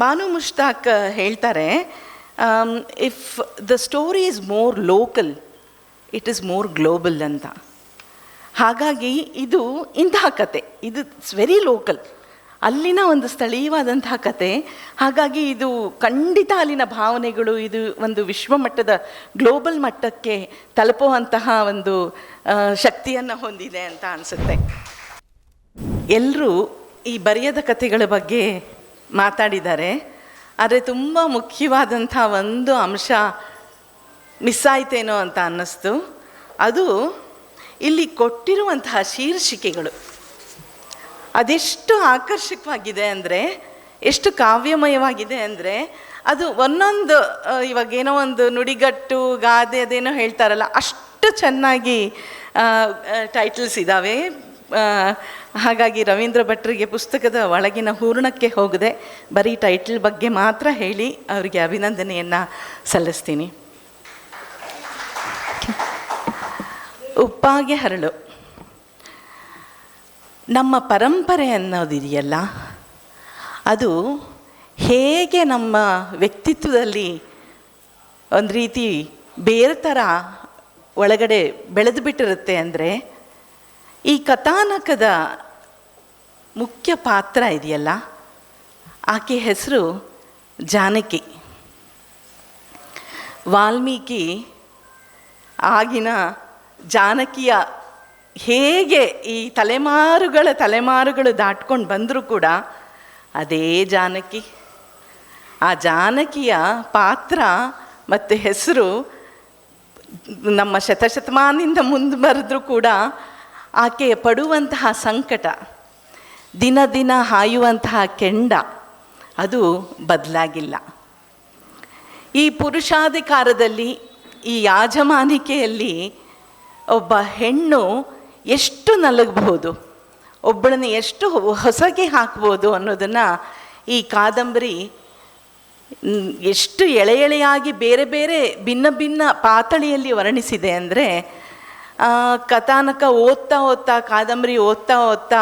ಬಾನು ಮುಷ್ತಾಕ್ ಹೇಳ್ತಾರೆ if the story is more local it is more global ಅಂತ. ಹಾಗಾಗಿ ಇದು ಇಂತಹ ಕತೆ. ಇದು ಇಟ್ಸ್ ವೆರಿ ಲೋಕಲ್ ಅಲ್ಲಿನ ಒಂದು ಸ್ಥಳೀಯವಾದಂತಹ ಕತೆ. ಹಾಗಾಗಿ ಇದು ಖಂಡಿತ ಅಲ್ಲಿನ ಭಾವನೆಗಳು, ಇದು ಒಂದು ವಿಶ್ವಮಟ್ಟದ ಗ್ಲೋಬಲ್ ಮಟ್ಟಕ್ಕೆ ತಲುಪುವಂತಹ ಒಂದು ಶಕ್ತಿಯನ್ನು ಹೊಂದಿದೆ ಅಂತ ಅನಿಸುತ್ತೆ. ಎಲ್ಲರೂ ಈ ಬರೆಯದ ಕಥೆಗಳ ಬಗ್ಗೆ ಮಾತಾಡಿದ್ದಾರೆ. ಆದರೆ ತುಂಬ ಮುಖ್ಯವಾದಂಥ ಒಂದು ಅಂಶ ಮಿಸ್ ಆಯ್ತೇನೋ ಅಂತ ಅನ್ನಿಸ್ತು. ಅದು ಇಲ್ಲಿ ಕೊಟ್ಟಿರುವಂತಹ ಶೀರ್ಷಿಕೆಗಳು. ಅದೆಷ್ಟು ಆಕರ್ಷಕವಾಗಿದೆ ಅಂದರೆ, ಎಷ್ಟು ಕಾವ್ಯಮಯವಾಗಿದೆ ಅಂದರೆ, ಅದು ಒಂದೊಂದು ಇವಾಗ ಏನೋ ಒಂದು ನುಡಿಗಟ್ಟು, ಗಾದೆ ಅದೇನೋ ಹೇಳ್ತಾರಲ್ಲ, ಅಷ್ಟು ಚೆನ್ನಾಗಿ ಟೈಟಲ್ಸ್ ಇದ್ದಾವೆ ಹಾಗಾಗಿ ರವೀಂದ್ರ ಭಟ್ರಿಗೆ ಪುಸ್ತಕದ ಒಳಗಿನ ಹೂರ್ಣಕ್ಕೆ ಹೋಗದೆ ಬರೀ ಟೈಟಲ್ ಬಗ್ಗೆ ಮಾತ್ರ ಹೇಳಿ ಅವರಿಗೆ ಅಭಿನಂದನೆಯನ್ನು ಸಲ್ಲಿಸ್ತೀನಿ. ಉಪ್ಪಾಗೆ ಹರಳು. ನಮ್ಮ ಪರಂಪರೆ ಅನ್ನೋದಿದೆಯಲ್ಲ ಅದು ಹೇಗೆ ನಮ್ಮ ವ್ಯಕ್ತಿತ್ವದಲ್ಲಿ ಒಂದು ರೀತಿ ಬೇರೆ ಥರ ಒಳಗಡೆ ಬೆಳೆದು ಬಿಟ್ಟಿರುತ್ತೆ ಅಂದರೆ ಈ ಕಥಾನಕದ ಮುಖ್ಯ ಪಾತ್ರ ಇದೆಯಲ್ಲ? ಆಕೆ ಹೆಸರು ಜಾನಕಿ. ವಾಲ್ಮೀಕಿ ಆಗಿನ ಜಾನಕಿಯ ಹೇಗೆ ಈ ತಲೆಮಾರುಗಳ ತಲೆಮಾರುಗಳು ದಾಟ್ಕೊಂಡು ಬಂದರೂ ಕೂಡ ಅದೇ ಜಾನಕಿ. ಆ ಜಾನಕಿಯ ಪಾತ್ರ ಮತ್ತು ಹೆಸರು ನಮ್ಮ ಶತಶತಮಾನದಿಂದ ಮುಂದೆ ಬರೆದ್ರೂ ಕೂಡ ಆಕೆ ಪಡುವಂತಹ ಸಂಕಟ, ದಿನ ದಿನ ಹಾಯುವಂತಹ ಕೆಂಡ, ಅದು ಬದಲಾಗಿಲ್ಲ. ಈ ಪುರುಷಾಧಿಕಾರದಲ್ಲಿ, ಈ ಯಾಜಮಾನಿಕೆಯಲ್ಲಿ ಒಬ್ಬ ಹೆಣ್ಣು ಎಷ್ಟು ನಲಗಬಹುದು, ಒಬ್ಬಳನ್ನು ಎಷ್ಟು ಹೊಸಗೆ ಹಾಕ್ಬೋದು ಅನ್ನೋದನ್ನು ಈ ಕಾದಂಬರಿ ಎಷ್ಟು ಎಳೆ ಎಳೆಯಾಗಿ ಬೇರೆ ಬೇರೆ ಭಿನ್ನ ಭಿನ್ನ ಪಾತಳಿಯಲ್ಲಿ ವರ್ಣಿಸಿದೆ ಅಂದರೆ ಕಥಾನಕ ಓದ್ತಾ ಓದ್ತಾ, ಕಾದಂಬರಿ ಓದ್ತಾ ಓದ್ತಾ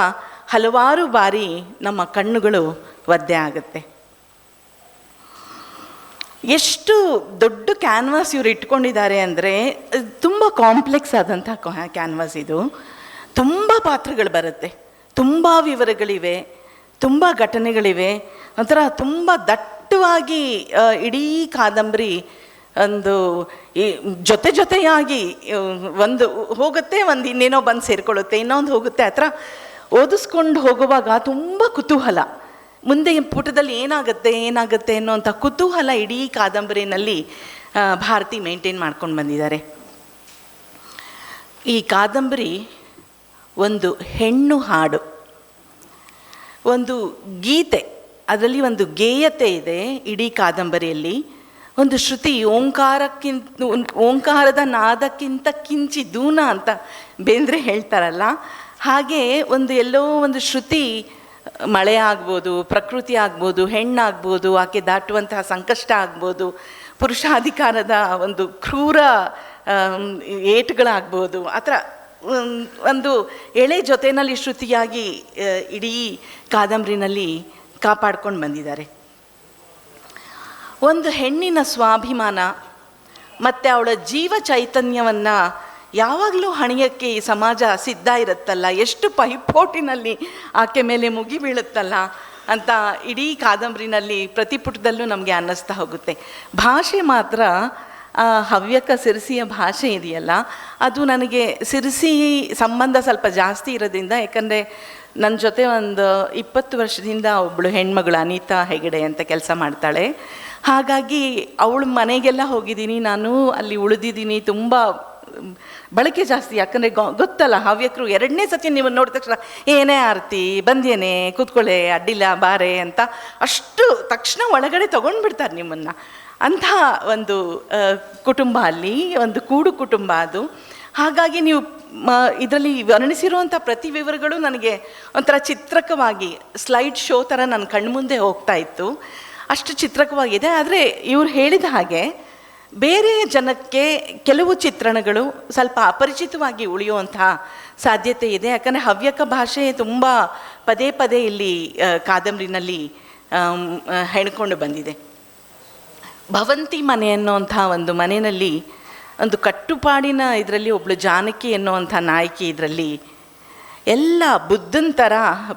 ಹಲವಾರು ಬಾರಿ ನಮ್ಮ ಕಣ್ಣುಗಳು ಒದ್ದೆ ಆಗುತ್ತೆ. ಎಷ್ಟು ದೊಡ್ಡ ಕ್ಯಾನ್ವಾಸ್ ಇವರು ಇಟ್ಕೊಂಡಿದ್ದಾರೆ ಅಂದರೆ, ತುಂಬ ಕಾಂಪ್ಲೆಕ್ಸ್ ಆದಂಥ ಕ್ಯಾನ್ವಾಸ್ ಇದು. ತುಂಬ ಪಾತ್ರಗಳು ಬರುತ್ತೆ. ತುಂಬ ವಿವರಗಳಿವೆ, ತುಂಬ ಘಟನೆಗಳಿವೆ. ಒಂಥರ ತುಂಬ ದಟ್ಟವಾಗಿ ಇಡೀ ಕಾದಂಬರಿ ಒಂದು ಈ ಜೊತೆ ಜೊತೆಯಾಗಿ ಒಂದು ಹೋಗುತ್ತೆ, ಒಂದು ಇನ್ನೇನೋ ಬಂದು ಸೇರಿಕೊಳ್ಳುತ್ತೆ, ಇನ್ನೊಂದು ಹೋಗುತ್ತೆ. ಆ ಥರ ಓದಿಸ್ಕೊಂಡು ಹೋಗುವಾಗ ತುಂಬ ಕುತೂಹಲ. ಮುಂದೆ ಪುಟದಲ್ಲಿ ಏನಾಗುತ್ತೆ ಏನಾಗುತ್ತೆ ಅನ್ನೋಂಥ ಕುತೂಹಲ ಇಡೀ ಕಾದಂಬರಿನಲ್ಲಿ ಭಾರತಿ ಮೇಂಟೈನ್ ಮಾಡ್ಕೊಂಡು ಬಂದಿದ್ದಾರೆ. ಈ ಕಾದಂಬರಿ ಒಂದು ಹೆಣ್ಣು ಹಾಡು. ಒಂದು ಗೀತೆ. ಅದರಲ್ಲಿ ಒಂದು ಗೇಯತೆ ಇದೆ ಇಡೀ ಕಾದಂಬರಿಯಲ್ಲಿ. ಒಂದು ಶ್ರುತಿ, ಓಂಕಾರಕ್ಕಿಂತ, ಓಂಕಾರದ ನಾದಕ್ಕಿಂತ ಕಿಂಚಿ ದೂನ ಅಂತ ಬೇಂದ್ರೆ ಹೇಳ್ತಾರಲ್ಲ. ಹಾಗೆ ಒಂದು ಎಲ್ಲೋ ಒಂದು ಶ್ರುತಿ, ಮಳೆ ಆಗ್ಬೋದು, ಪ್ರಕೃತಿ ಆಗ್ಬೋದು, ಹೆಣ್ಣಾಗ್ಬೋದು, ಆಕೆ ದಾಟುವಂತಹ ಸಂಕಷ್ಟ ಆಗ್ಬೋದು, ಪುರುಷಾಧಿಕಾರದ ಒಂದು ಕ್ರೂರ ಏಟುಗಳಾಗ್ಬೋದು, ಆ ಥರ ಒಂದು ಎಳೆ ಜೊತೆಯಲ್ಲಿ ಶ್ರುತಿಯಾಗಿ ಇಡೀ ಕಾದಂಬರಿನಲ್ಲಿ ಕಾಪಾಡ್ಕೊಂಡು ಬಂದಿದ್ದಾರೆ. ಒಂದು ಹೆಣ್ಣಿನ ಸ್ವಾಭಿಮಾನ, ಮತ್ತು ಅವಳ ಜೀವ ಚೈತನ್ಯವನ್ನು ಯಾವಾಗಲೂ ಹಣಿಯಕ್ಕೆ ಈ ಸಮಾಜ ಸಿದ್ಧ ಇರುತ್ತಲ್ಲ? ಎಷ್ಟು ಪೈಪೋಟಿನಲ್ಲಿ ಆಕೆ ಮೇಲೆ ಮುಗಿ ಬೀಳುತ್ತಲ್ಲ ಅಂತ ಇಡೀ ಕಾದಂಬರಿನಲ್ಲಿ ಪ್ರತಿ ಪುಟದಲ್ಲೂ ನಮಗೆ ಅನ್ನಿಸ್ತಾ ಹೋಗುತ್ತೆ. ಭಾಷೆ ಮಾತ್ರ ಹವ್ಯಕ ಸಿರಿಸಿಯ ಭಾಷೆ ಇದೆಯಲ್ಲ? ಅದು ನನಗೆ ಸಿರಿಸಿ ಸಂಬಂಧ ಸ್ವಲ್ಪ ಜಾಸ್ತಿ ಇರೋದ್ರಿಂದ, ಯಾಕಂದರೆ ನನ್ನ ಜೊತೆ ಒಂದು ಇಪ್ಪತ್ತು ವರ್ಷದಿಂದ ಒಬ್ಬಳು ಹೆಣ್ಮಗಳು ಅನಿತಾ ಹೆಗಡೆ ಅಂತ ಕೆಲಸ ಮಾಡ್ತಾಳೆ. ಹಾಗಾಗಿ ಅವಳ ಮನೆಗೆಲ್ಲ ಹೋಗಿದ್ದೀನಿ. ನಾನು ಅಲ್ಲಿ ಉಳಿದಿದ್ದೀನಿ. ತುಂಬ ಬಳಕೆ ಜಾಸ್ತಿ. ಯಾಕಂದರೆ ಗೊತ್ತಲ್ಲ, ಹವ್ಯಕರು ಎರಡನೇ ಸತಿ ನೀವು ನೋಡಿದ ತಕ್ಷಣ, ಏನೇ ಆರತಿ ಬಂದೇನೆ ಕೂತ್ಕೊಳ್ಳೆ, ಅಡ್ಡಿಲ್ಲ, ಬಾರೆ ಅಂತ ಅಷ್ಟು ತಕ್ಷಣ ಒಳಗಡೆ ತೊಗೊಂಡ್ಬಿಡ್ತಾರೆ ನಿಮ್ಮನ್ನು. ಅಂಥ ಒಂದು ಕುಟುಂಬ ಅಲ್ಲಿ, ಒಂದು ಕೂಡು ಕುಟುಂಬ ಅದು. ಹಾಗಾಗಿ ನೀವು, ಮ, ಇದರಲ್ಲಿ ವರ್ಣಿಸಿರುವಂಥ ಪ್ರತಿ ವಿವರಗಳು ನನಗೆ ಒಂಥರ ಚಿತ್ರಕವಾಗಿ, ಸ್ಲೈಡ್ ಶೋ ಥರ ನನ್ನ ಕಣ್ಮುಂದೆ ಹೋಗ್ತಾ ಇತ್ತು. ಅಷ್ಟು ಚಿತ್ರಕವಾಗಿದೆ. ಆದರೆ ಇವರು ಹೇಳಿದ ಹಾಗೆ ಬೇರೆ ಜನಕ್ಕೆ ಕೆಲವು ಚಿತ್ರಣಗಳು ಸ್ವಲ್ಪ ಅಪರಿಚಿತವಾಗಿ ಉಳಿಯುವಂತಹ ಸಾಧ್ಯತೆ ಇದೆ. ಯಾಕಂದರೆ ಹವ್ಯಕ ಭಾಷೆ ತುಂಬ ಪದೇ ಪದೇ ಇಲ್ಲಿ ಕಾದಂಬರಿನಲ್ಲಿ ಹೆಣ್ಕೊಂಡು ಬಂದಿದೆ. ಭವಂತಿ ಮನೆ ಅನ್ನುವಂಥ ಒಂದು ಮನೆಯಲ್ಲಿ ಒಂದು ಕಟ್ಟುಪಾಡಿನ ಇದರಲ್ಲಿ ಒಬ್ಬಳು ಜಾನಕಿ ಎನ್ನುವಂಥ ನಾಯಕಿ ಇದರಲ್ಲಿ ಎಲ್ಲ ಬುದ್ಧನ ಥರ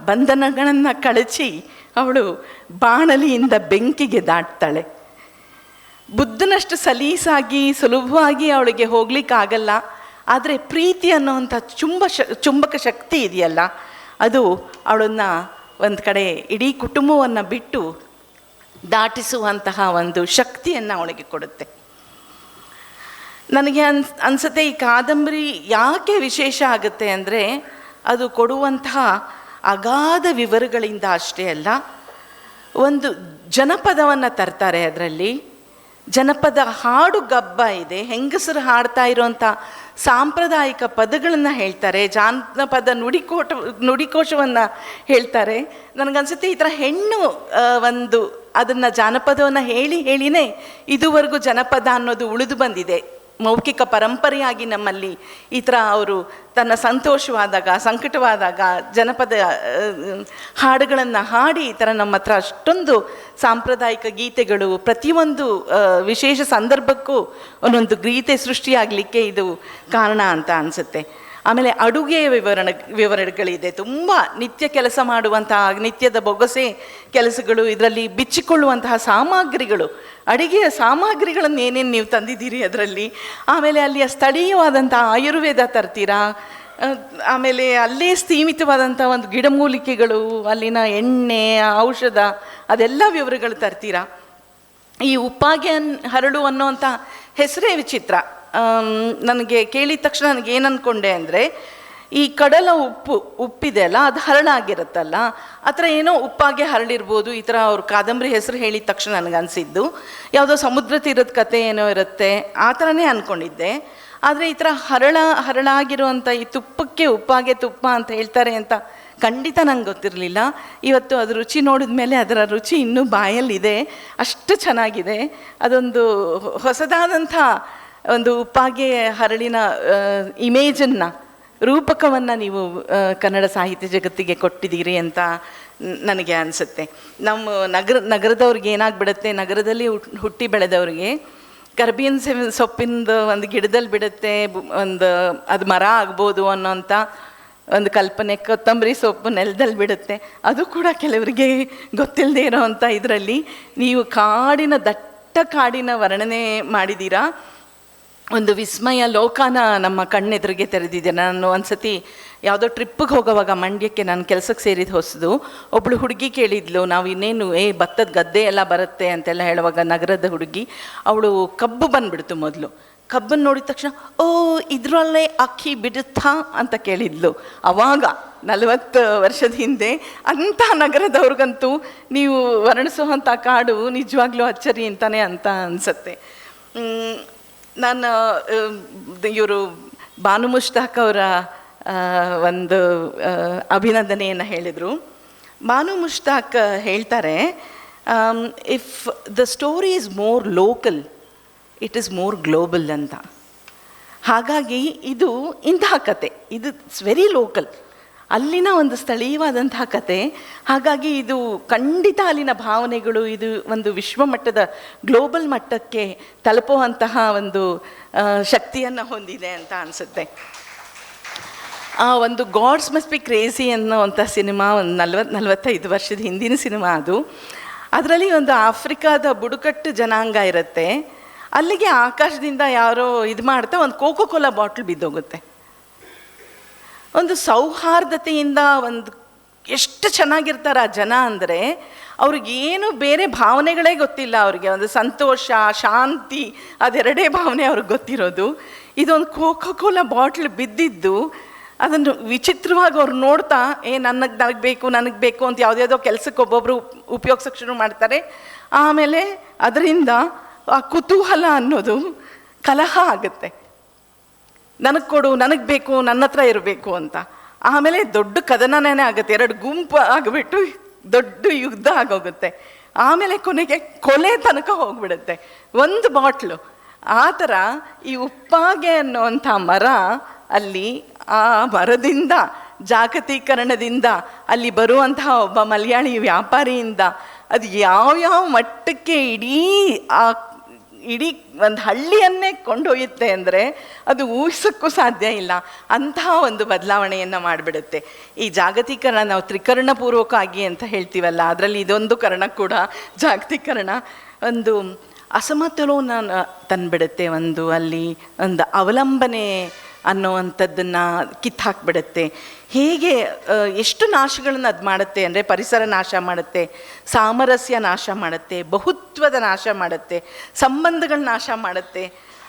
ಬಂಧನಗಳನ್ನು ಕಳಚಿ ಅವಳು ಬಾಣಲಿಯಿಂದ ಬೆಂಕಿಗೆ ದಾಟ್ತಾಳೆ. ಬುದ್ಧನಷ್ಟು ಸಲೀಸಾಗಿ, ಸುಲಭವಾಗಿ ಅವಳಿಗೆ ಹೋಗ್ಲಿಕ್ಕಾಗಲ್ಲ. ಆದರೆ ಪ್ರೀತಿ ಅನ್ನೋವಂಥ ಚುಂಬ ಶ, ಚುಂಬಕ ಶಕ್ತಿ ಇದೆಯಲ್ಲ, ಅದು ಅವಳನ್ನ ಒಂದು ಕಡೆ ಇಡೀ ಕುಟುಂಬವನ್ನು ಬಿಟ್ಟು ದಾಟಿಸುವಂತಹ ಒಂದು ಶಕ್ತಿಯನ್ನು ಅವಳಿಗೆ ಕೊಡುತ್ತೆ. ನನಗೆ ಅನ್ಸ್, ಅನ್ಸುತ್ತೆ ಈ ಕಾದಂಬರಿ ಯಾಕೆ ವಿಶೇಷ ಆಗುತ್ತೆ ಅಂದರೆ ಅದು ಕೊಡುವಂತಹ ಅಗಾಧ ವಿವರಗಳಿಂದ ಅಷ್ಟೇ ಅಲ್ಲ, ಒಂದು ಜನಪದವನ್ನು ತರ್ತಾರೆ ಅದರಲ್ಲಿ. ಜನಪದ ಹಾಡು ಗಬ್ಬ ಇದೆ, ಹೆಂಗಸರು ಹಾಡ್ತಾ ಇರುವಂಥ ಸಾಂಪ್ರದಾಯಿಕ ಪದಗಳನ್ನು ಹೇಳ್ತಾರೆ, ಜಾನಪದ ನುಡಿಕೋಟ, ನುಡಿಕೋಶವನ್ನು ಹೇಳ್ತಾರೆ. ನನಗನ್ಸುತ್ತೆ ಈ ಥರ ಹೆಣ್ಣು ಒಂದು ಅದನ್ನು ಜಾನಪದವನ್ನು ಹೇಳಿ ಹೇಳಿನೇ ಇದುವರೆಗೂ ಜನಪದ ಅನ್ನೋದು ಉಳಿದು ಬಂದಿದೆ. ಮೌಖಿಕ ಪರಂಪರೆಯಾಗಿ ನಮ್ಮಲ್ಲಿ ಈ ಥರ ಅವರು ತನ್ನ ಸಂತೋಷವಾದಾಗ, ಸಂಕಟವಾದಾಗ ಜನಪದ ಹಾಡುಗಳನ್ನು ಹಾಡಿ ಈ ಥರ ನಮ್ಮ ಹತ್ರ ಅಷ್ಟೊಂದು ಸಾಂಪ್ರದಾಯಿಕ ಗೀತೆಗಳು ಪ್ರತಿಯೊಂದು ವಿಶೇಷ ಸಂದರ್ಭಕ್ಕೂ ಒಂದೊಂದು ಗೀತೆ ಸೃಷ್ಟಿಯಾಗಲಿಕ್ಕೆ ಇದು ಕಾರಣ ಅಂತ ಅನಿಸುತ್ತೆ. ಆಮೇಲೆ ಅಡುಗೆಯ ವಿವರಣ, ವಿವರಣೆಗಳಿದೆ. ತುಂಬ ನಿತ್ಯ ಕೆಲಸ ಮಾಡುವಂತಹ, ನಿತ್ಯದ ಬೊಗಸೆ ಕೆಲಸಗಳು, ಇದರಲ್ಲಿ ಬಿಚ್ಚಿಕೊಳ್ಳುವಂತಹ ಸಾಮಗ್ರಿಗಳು, ಅಡಿಗೆಯ ಸಾಮಗ್ರಿಗಳನ್ನು ಏನೇನು ನೀವು ತಂದಿದ್ದೀರಿ ಅದರಲ್ಲಿ? ಆಮೇಲೆ ಅಲ್ಲಿಯ ಸ್ಥಳೀಯವಾದಂಥ ಆಯುರ್ವೇದ ತರ್ತೀರಾ ಆಮೇಲೆ ಅಲ್ಲೇ ಸೀಮಿತವಾದಂಥ ಒಂದು ಗಿಡಮೂಲಿಕೆಗಳು, ಅಲ್ಲಿನ ಎಣ್ಣೆ, ಔಷಧ, ಅದೆಲ್ಲ ವಿವರಗಳು ತರ್ತೀರಾ? ಈ ಉಪ್ಪಾಗೆ ಹರಳು ಅನ್ನುವಂಥ ಹೆಸರೇ ವಿಚಿತ್ರ. ನನಗೆ ಕೇಳಿದ ತಕ್ಷಣ ನನಗೆ ಏನು ಅಂದ್ಕೊಂಡೆ ಅಂದರೆ, ಈ ಕಡಲ ಉಪ್ಪು, ಉಪ್ಪಿದೆ ಅಲ್ಲ, ಅದು ಹರಳಾಗಿರುತ್ತಲ್ಲ ಆ ಥರ ಏನೋ ಉಪ್ಪಾಗೆ ಹರಳಿರ್ಬೋದು, ಈ ಥರ ಅವ್ರ ಕಾದಂಬರಿ ಹೆಸರು ಹೇಳಿದ ತಕ್ಷಣ ನನಗೆ ಅನಿಸಿದ್ದು. ಯಾವುದೋ ಸಮುದ್ರ ತೀರದ ಕತೆ ಏನೋ ಇರುತ್ತೆ, ಆ ಥರನೇ ಅಂದ್ಕೊಂಡಿದ್ದೆ ಆದರೆ ಈ ಥರ ಹರಳ, ಹರಳಾಗಿರುವಂಥ ಈ ತುಪ್ಪಕ್ಕೆ ಉಪ್ಪಾಗೆ ತುಪ್ಪ ಅಂತ ಹೇಳ್ತಾರೆ ಅಂತ ಖಂಡಿತ ನಂಗೆ ಗೊತ್ತಿರಲಿಲ್ಲ. ಇವತ್ತು ಅದು ರುಚಿ ನೋಡಿದ ಮೇಲೆ ಅದರ ರುಚಿ ಇನ್ನೂ ಬಾಯಲ್ಲಿದೆ. ಅಷ್ಟು ಚೆನ್ನಾಗಿದೆ. ಅದೊಂದು ಹೊಸದಾದಂಥ ಒಂದು ಉಪ್ಪಾಗೆ ಹರಳಿನ ಇಮೇಜನ್ನು ರೂಪಕವನ್ನು ನೀವು ಕನ್ನಡ ಸಾಹಿತ್ಯ ಜಗತ್ತಿಗೆ ಕೊಟ್ಟಿದ್ದೀರಿ ಅಂತ ನನಗೆ ಅನಿಸುತ್ತೆ. ನಮ್ಮ ನಗರ, ನಗರದವ್ರಿಗೆ ಏನಾಗ್ಬಿಡುತ್ತೆ, ನಗರದಲ್ಲಿ ಹುಟ್ಟಿ ಬೆಳೆದವ್ರಿಗೆ ಕರ್ಬೇವಿನ ಸೊಪ್ಪಿಂದು ಒಂದು ಗಿಡದಲ್ಲಿ ಬಿಡುತ್ತೆ ಒಂದು ಅದು ಮರ ಆಗ್ಬೋದು ಅನ್ನೋಂಥ ಒಂದು ಕಲ್ಪನೆ, ಕೊತ್ತಂಬರಿ ಸೊಪ್ಪು ನೆಲದಲ್ಲಿ ಬಿಡುತ್ತೆ. ಅದು ಕೂಡ ಕೆಲವರಿಗೆ ಗೊತ್ತಿಲ್ಲದೆ ಇರೋವಂಥ ಇದರಲ್ಲಿ ನೀವು ಕಾಡಿನ ದಟ್ಟ ಕಾಡಿನ ವರ್ಣನೆ ಮಾಡಿದ್ದೀರಾ? ಒಂದು ವಿಸ್ಮಯ ಲೋಕಾನ ನಮ್ಮ ಕಣ್ಣೆದುರಿಗೆ ತೆರೆದಿದೆ. ನಾನು ಒಂದ್ಸತಿ ಯಾವುದೋ ಟ್ರಿಪ್ಪಿಗೆ ಹೋಗೋವಾಗ ಮಂಡ್ಯಕ್ಕೆ ನಾನು ಕೆಲಸಕ್ಕೆ ಸೇರಿದ ಹೊಸದು ಒಬ್ಬಳು ಹುಡುಗಿ ಕೇಳಿದ್ಲು, ನಾವು ಇನ್ನೇನು, ಏ, ಭತ್ತದ ಗದ್ದೆ ಎಲ್ಲ ಬರುತ್ತೆ ಅಂತೆಲ್ಲ ಹೇಳುವಾಗ ನಗರದ ಹುಡುಗಿ, ಅವಳು ಕಬ್ಬು ಬಂದ್ಬಿಡ್ತು ಮೊದಲು. ಕಬ್ಬನ್ನು ನೋಡಿದ ತಕ್ಷಣ, ಓ, ಇದರಲ್ಲೇ ಅಕ್ಕಿ ಬಿಡುತ್ತಾ? ಅಂತ ಕೇಳಿದ್ಲು. ಅವಾಗ ನಲವತ್ತು ವರ್ಷದ ಹಿಂದೆ ಅಂಥ ನಗರದವ್ರಿಗಂತೂ, ನೀವು ವರ್ಣಿಸುವಂಥ ಕಾಡು ನಿಜವಾಗ್ಲೂ ಅಚ್ಚರಿ ಅಂತಾನೆ ಅಂತ ಅನಿಸುತ್ತೆ. ನಾನು ಇವರು ಬಾನು ಮುಷ್ತಾಕ್ ಅವರ ಒಂದು ಅಭಿನಂದನೆಯನ್ನು ಹೇಳಿದರು. ಬಾನು ಮುಷ್ತಾಕ್ ಹೇಳ್ತಾರೆ if the story is more local it is more global ಅಂತ. ಹಾಗಾಗಿ ಇದು ಇಂತಹ ಕತೆ. ಇದು ಇಟ್ಸ್ ವೆರಿ ಲೋಕಲ್ ಅಲ್ಲಿನ ಒಂದು ಸ್ಥಳೀಯವಾದಂತಹ ಕತೆ. ಹಾಗಾಗಿ ಇದು ಖಂಡಿತ ಅಲ್ಲಿನ ಭಾವನೆಗಳು, ಇದು ಒಂದು ವಿಶ್ವಮಟ್ಟದ ಗ್ಲೋಬಲ್ ಮಟ್ಟಕ್ಕೆ ತಲುಪುವಂತಹ ಒಂದು ಶಕ್ತಿಯನ್ನು ಹೊಂದಿದೆ ಅಂತ ಅನಿಸುತ್ತೆ. ಆ, ಒಂದು ಗಾಡ್ಸ್ ಮಸ್ಟ್ ಬಿ ಕ್ರೇಜಿ ಅನ್ನೋವಂಥ ಸಿನಿಮಾ ಒಂದು ನಲ್ವತ್ತು ನಲವತ್ತೈದು ವರ್ಷದ ಹಿಂದಿನ ಸಿನಿಮಾ ಅದು. ಅದರಲ್ಲಿ ಒಂದು ಆಫ್ರಿಕಾದ ಬುಡಕಟ್ಟು ಜನಾಂಗ ಇರುತ್ತೆ. ಅಲ್ಲಿಗೆ ಆಕಾಶದಿಂದ ಯಾರೋ ಇದು ಮಾಡ್ತಾ ಒಂದು ಕೋಕೋ ಕೋಲಾ ಬಾಟ್ಲ್ ಬಿದ್ದೋಗುತ್ತೆ. ಒಂದು ಸೌಹಾರ್ದತೆಯಿಂದ ಒಂದು ಎಷ್ಟು ಚೆನ್ನಾಗಿರ್ತಾರೆ ಆ ಜನ ಅಂದರೆ ಅವ್ರಿಗೇನು ಬೇರೆ ಭಾವನೆಗಳೇ ಗೊತ್ತಿಲ್ಲ ಅವ್ರಿಗೆ. ಒಂದು ಸಂತೋಷ, ಶಾಂತಿ, ಅದೆರಡೇ ಭಾವನೆ ಅವ್ರಿಗೆ ಗೊತ್ತಿರೋದು. ಇದೊಂದು ಕೋಕೋ ಕೋಲಾ ಬಾಟ್ಲ್ ಬಿದ್ದಿದ್ದು ಅದನ್ನು ವಿಚಿತ್ರವಾಗಿ ಅವ್ರು ನೋಡ್ತಾ, ಏ ನನಗೆ ನನಗೆ ಬೇಕು ನನಗೆ ಬೇಕು ಅಂತ ಯಾವುದ್ಯಾವುದೋ ಕೆಲಸಕ್ಕೆ ಒಬ್ಬೊಬ್ಬರು ಉಪಯೋಗಿಸೋಕೆ ಶುರು ಮಾಡ್ತಾರೆ. ಆಮೇಲೆ ಅದರಿಂದ ಆ ಕುತೂಹಲ ಅನ್ನೋದು ಕಲಹ ಆಗುತ್ತೆ. ನನಗೆ ಕೊಡು, ನನಗೆ ಬೇಕು, ನನ್ನ ಹತ್ರ ಇರಬೇಕು ಅಂತ. ಆಮೇಲೆ ದೊಡ್ಡ ಕದನನೇ ಆಗುತ್ತೆ. ಎರಡು ಗುಂಪು ಆಗಿಬಿಟ್ಟು ದೊಡ್ಡ ಯುದ್ಧ ಆಗೋಗುತ್ತೆ. ಆಮೇಲೆ ಕೊನೆಗೆ ಕೊಲೆ ತನಕ ಹೋಗ್ಬಿಡುತ್ತೆ. ಒಂದು ಬಾಟ್ಲು. ಆ ಥರ ಈ ಉಪ್ಪಾಗೆ ಅನ್ನುವಂಥ ಮರ ಅಲ್ಲಿ, ಆ ಮರದಿಂದ, ಜಾಗತೀಕರಣದಿಂದ, ಅಲ್ಲಿ ಬರುವಂತಹ ಒಬ್ಬ ಮಲಯಾಳಿ ವ್ಯಾಪಾರಿಯಿಂದ, ಅದು ಯಾವ್ಯಾವ ಮಟ್ಟಕ್ಕೆ ಇಡೀ ಆ ಇಡೀ ಒಂದು ಹಳ್ಳಿಯನ್ನೇ ಕೊಂಡೊಯ್ಯುತ್ತೆ ಅಂದರೆ ಅದು ಊಹಿಸೋಕ್ಕೂ ಸಾಧ್ಯ ಇಲ್ಲ. ಅಂತಹ ಒಂದು ಬದಲಾವಣೆಯನ್ನು ಮಾಡಿಬಿಡುತ್ತೆ. ಈ ಜಾಗತೀಕರಣ ನಾವು ತ್ರಿಕರಣಪೂರ್ವಕವಾಗಿ ಅಂತ ಹೇಳ್ತೀವಲ್ಲ, ಅದರಲ್ಲಿ ಇದೊಂದು ಕರಣ ಕೂಡ ಜಾಗತೀಕರಣ. ಒಂದು ಅಸಮತೋಲನ ತಂದುಬಿಡುತ್ತೆ ಒಂದು ಅಲ್ಲಿ, ಒಂದು ಅವಲಂಬನೆ ಅನ್ನುವಂಥದ್ದನ್ನು ಕಿತ್ತಾಕ್ಬಿಡುತ್ತೆ. ಹೇಗೆ ಎಷ್ಟು ನಾಶಗಳನ್ನು ಅದು ಮಾಡುತ್ತೆ ಅಂದರೆ ಪರಿಸರ ನಾಶ ಮಾಡುತ್ತೆ, ಸಾಮರಸ್ಯ ನಾಶ ಮಾಡುತ್ತೆ, ಬಹುತ್ವದ ನಾಶ ಮಾಡುತ್ತೆ, ಸಂಬಂಧಗಳ ನಾಶ ಮಾಡುತ್ತೆ.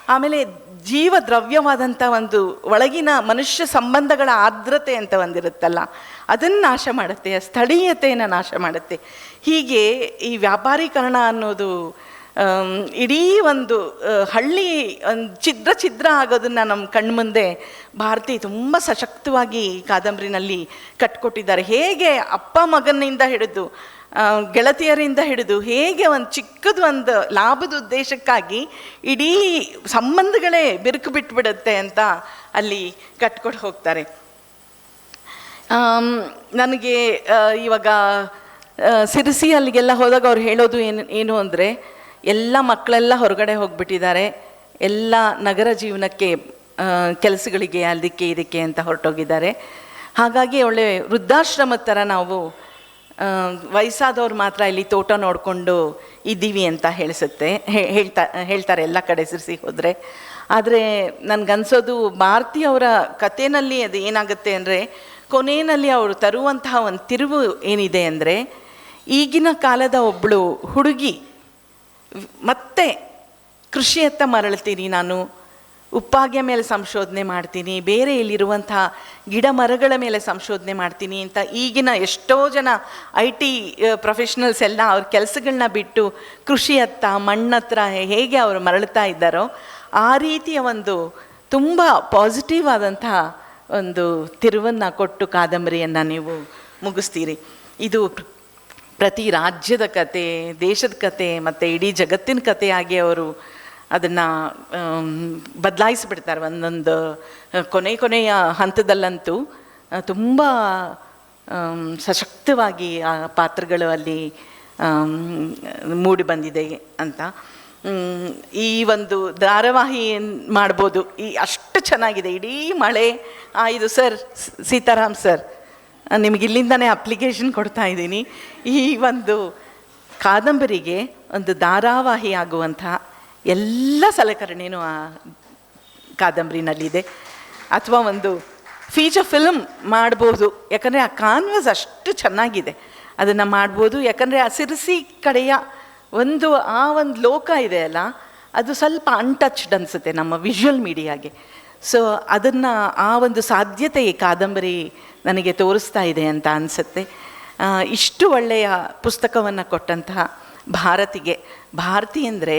ಆಮೇಲೆ ಜೀವ ದ್ರವ್ಯವಾದಂಥ ಒಂದು ಒಳಗಿನ ಮನುಷ್ಯ ಸಂಬಂಧಗಳ ಆರ್ದ್ರತೆ ಅಂತ ಒಂದಿರುತ್ತಲ್ಲ, ಅದನ್ನು ನಾಶ ಮಾಡುತ್ತೆ, ಸ್ಥಳೀಯತೆಯನ್ನು ನಾಶ ಮಾಡುತ್ತೆ. ಹೀಗೆ ಈ ವ್ಯಾಪಾರೀಕರಣ ಅನ್ನೋದು ಇಡೀ ಒಂದು ಹಳ್ಳಿ, ಒಂದು ಛಿದ್ರ ಛಿದ್ರ ಆಗೋದನ್ನು ನಮ್ಮ ಕಣ್ಮುಂದೆ ಭಾರತಿ ತುಂಬ ಸಶಕ್ತವಾಗಿ ಕಾದಂಬರಿನಲ್ಲಿ ಕಟ್ಕೊಟ್ಟಿದ್ದಾರೆ. ಹೇಗೆ ಅಪ್ಪ ಮಗನಿಂದ ಹಿಡಿದು ಗೆಳತಿಯರಿಂದ ಹಿಡಿದು, ಹೇಗೆ ಒಂದು ಚಿಕ್ಕದು ಒಂದು ಲಾಭದ ಉದ್ದೇಶಕ್ಕಾಗಿ ಇಡೀ ಸಂಬಂಧಗಳೇ ಬಿರುಕು ಬಿಟ್ಬಿಡುತ್ತೆ ಅಂತ ಅಲ್ಲಿ ಕಟ್ಕೊಟ್ಟು ಹೋಗ್ತಾರೆ. ನನಗೆ ಇವಾಗ ಸಿರಿಸಿ ಅಲ್ಲಿಗೆಲ್ಲ ಹೋದಾಗ ಅವ್ರು ಹೇಳೋದು ಏನು ಏನು ಅಂದರೆ ಎಲ್ಲ ಮಕ್ಕಳೆಲ್ಲ ಹೊರಗಡೆ ಹೋಗ್ಬಿಟ್ಟಿದ್ದಾರೆ. ಎಲ್ಲ ನಗರ ಜೀವನಕ್ಕೆ ಕೆಲಸಗಳಿಗೆ ಅದಕ್ಕೆ ಇದಕ್ಕೆ ಅಂತ ಹೊರಟೋಗಿದ್ದಾರೆ. ಹಾಗಾಗಿ ಒಳ್ಳೆ ವೃದ್ಧಾಶ್ರಮದ ಥರ ನಾವು ವಯಸ್ಸಾದವ್ರು ಮಾತ್ರ ಇಲ್ಲಿ ತೋಟ ನೋಡಿಕೊಂಡು ಇದ್ದೀವಿ ಅಂತ ಹೇಳಿಸುತ್ತೆ. ಹೇಳ್ತಾ, ಹೇಳ್ತಾರೆ ಎಲ್ಲ ಕಡೆ ಸಿರಿಸಿ ಹೋದರೆ. ಆದರೆ ನನಗನ್ಸೋದು ಭಾರತಿ ಅವರ ಕಥೆನಲ್ಲಿ ಅದು ಏನಾಗುತ್ತೆ ಅಂದರೆ, ಕೊನೆಯಲ್ಲಿ ಅವರು ತರುವಂತಹ ಒಂದು ತಿರುವು ಏನಿದೆ ಅಂದರೆ, ಈಗಿನ ಕಾಲದ ಒಬ್ಬಳು ಹುಡುಗಿ ಮತ್ತೆ ಕೃಷಿಯತ್ತ ಮರಳ್ತೀನಿ ನಾನು. ಉಪ್ಪಾಗೆ ಮೇಲೆ ಸಂಶೋಧನೆ ಮಾಡ್ತೀನಿ, ಬೇರೆ ಇಲ್ಲಿರುವಂತಹ ಗಿಡ ಮರಗಳ ಮೇಲೆ ಸಂಶೋಧನೆ ಮಾಡ್ತೀನಿ ಅಂತ ಈಗಿನ ಎಷ್ಟೋ ಜನ ಐ ಟಿ ಪ್ರೊಫೆಷ್ನಲ್ಸ್ ಎಲ್ಲ ಅವ್ರ ಕೆಲಸಗಳನ್ನ ಬಿಟ್ಟು ಕೃಷಿಯತ್ತ, ಮಣ್ಣತ್ರ ಹೇಗೆ ಅವರು ಮರಳ್ತಾ ಇದ್ದಾರೋ ಆ ರೀತಿಯ ಒಂದು ತುಂಬ ಪಾಸಿಟಿವ್ ಆದಂತಹ ಒಂದು ತಿರುವನ್ನು ಕೊಟ್ಟು ಕಾದಂಬರಿಯನ್ನು ನೀವು ಮುಗಿಸ್ತೀರಿ. ಇದು ಪ್ರತಿ ರಾಜ್ಯದ ಕತೆ, ದೇಶದ ಕತೆ, ಮತ್ತು ಇಡೀ ಜಗತ್ತಿನ ಕಥೆಯಾಗಿ ಅವರು ಅದನ್ನು ಬದಲಾಯಿಸಿಬಿಡ್ತಾರೆ. ಒಂದೊಂದು ಕೊನೆ ಕೊನೆಯ ಹಂತದಲ್ಲಂತೂ ತುಂಬ ಸಶಕ್ತವಾಗಿ ಆ ಪಾತ್ರಗಳು ಅಲ್ಲಿ ಮೂಡಿ ಬಂದಿದೆ ಅಂತ. ಈ ಒಂದು ಧಾರಾವಾಹಿ ಮಾಡ್ಬೋದು? ಈ ಅಷ್ಟು ಚೆನ್ನಾಗಿದೆ. ಇಡೀ ಮಳೆ ಇದು ಸರ್ ಸೀತಾರಾಮ್ ಸರ್. ನಿಮಗೆ ಇಲ್ಲಿಂದನೇ ಅಪ್ಲಿಕೇಶನ್ ಕೊಡ್ತಾ ಇದ್ದೀನಿ. ಈ ಒಂದು ಕಾದಂಬರಿಗೆ ಒಂದು ಧಾರಾವಾಹಿ ಆಗುವಂತಹ ಎಲ್ಲ ಸಲಕರಣೆಯೂ ಆ ಕಾದಂಬರಿನಲ್ಲಿದೆ. ಅಥವಾ ಒಂದು ಫೀಚರ್ ಫಿಲ್ಮ್ ಮಾಡ್ಬೋದು. ಯಾಕಂದರೆ ಆ ಕಾನ್ವಸ್ ಅಷ್ಟು ಚೆನ್ನಾಗಿದೆ. ಅದನ್ನು ಮಾಡ್ಬೋದು. ಯಾಕಂದರೆ ಆ ಸಿರಿಸಿ ಕಡೆಯ ಒಂದು, ಆ ಒಂದು ಲೋಕ ಇದೆ ಅಲ್ಲ, ಅದು ಸ್ವಲ್ಪ ಅನ್ಟಚ್ಡ್ ಅನಿಸುತ್ತೆ ನಮ್ಮ ವಿಷುವಲ್ ಮೀಡಿಯಾಗೆ ಸೊ ಅದನ್ನು ಆ ಒಂದು ಸಾಧ್ಯತೆ ಈ ಕಾದಂಬರಿ ನನಗೆ ತೋರಿಸ್ತಾ ಇದೆ ಅಂತ ಅನಿಸುತ್ತೆ. ಇಷ್ಟು ಒಳ್ಳೆಯ ಪುಸ್ತಕವನ್ನು ಕೊಟ್ಟಂತಹ ಭಾರತಿಗೆ. ಭಾರತಿ ಅಂದರೆ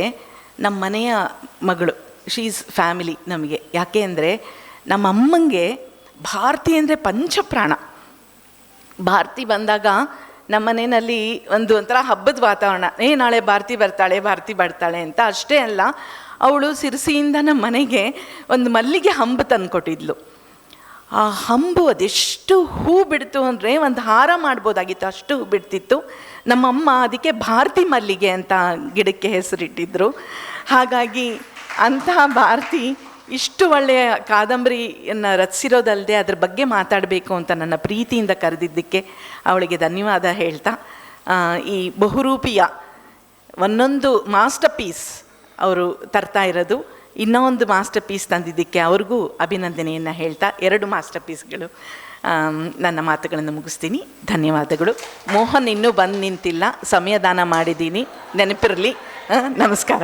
ನಮ್ಮ ಮನೆಯ ಮಗಳು. ಶೀಸ್ ಫ್ಯಾಮಿಲಿ ನಮಗೆ. ಯಾಕೆ ಅಂದರೆ ನಮ್ಮ ಅಮ್ಮಂಗೆ ಭಾರತಿ ಅಂದರೆ ಪಂಚಪ್ರಾಣ. ಭಾರತಿ ಬಂದಾಗ ನಮ್ಮ ಮನೆಯಲ್ಲಿ ಒಂದು ಒಂಥರ ಹಬ್ಬದ ವಾತಾವರಣ. ಏ, ನಾಳೆ ಭಾರತಿ ಬರ್ತಾಳೆ ಭಾರತಿ ಬರ್ತಾಳೆ ಅಂತ ಅಷ್ಟೇ ಅಲ್ಲ, ಅವಳು ಸಿರಿಸಿಯಿಂದ ನಮ್ಮ ಮನೆಗೆ ಒಂದು ಮಲ್ಲಿಗೆ ಹಂಬು ತಂದುಕೊಟ್ಟಿದ್ಲು. ಆ ಹಂಬು ಅದೆಷ್ಟು ಹೂ ಬಿಡ್ತು ಅಂದರೆ ಒಂದು ಹಾರ ಮಾಡ್ಬೋದಾಗಿತ್ತು, ಅಷ್ಟು ಹೂ ಬಿಡ್ತಿತ್ತು. ನಮ್ಮಮ್ಮ ಅದಕ್ಕೆ ಭಾರತಿ ಮಲ್ಲಿಗೆ ಅಂತ ಗಿಡಕ್ಕೆ ಹೆಸರಿಟ್ಟಿದ್ರು. ಹಾಗಾಗಿ ಅಂತಹ ಭಾರತಿ ಇಷ್ಟು ಒಳ್ಳೆಯ ಕಾದಂಬರಿಯನ್ನು ರಚಿಸಿರೋದಲ್ಲದೆ ಅದ್ರ ಬಗ್ಗೆ ಮಾತಾಡಬೇಕು ಅಂತ ನನ್ನ ಪ್ರೀತಿಯಿಂದ ಕರೆದಿದ್ದಕ್ಕೆ ಅವಳಿಗೆ ಧನ್ಯವಾದ ಹೇಳ್ತಾ ಈ ಬಹುರೂಪಿಯ ಒಂದೊಂದು ಮಾಸ್ಟರ್ ಪೀಸ್ ಅವರು ತರ್ತಾ ಇರೋದು, ಇನ್ನೊಂದು ಮಾಸ್ಟರ್ ಪೀಸ್ ತಂದಿದ್ದಕ್ಕೆ ಅವ್ರಿಗೂ ಅಭಿನಂದನೆಯನ್ನು ಹೇಳ್ತಾ, ಎರಡು ಮಾಸ್ಟರ್ ಪೀಸ್ಗಳು ನನ್ನ ಮಾತುಗಳನ್ನು ಮುಗಿಸ್ತೀನಿ. ಧನ್ಯವಾದಗಳು. ಮೋಹನ್ ಇನ್ನೂ ಬಂದು ನಿಂತಿಲ್ಲ. ಸಮಯದಾನ ಮಾಡಿದ್ದೀನಿ. ನೆನಪಿರಲಿ. ನಮಸ್ಕಾರ.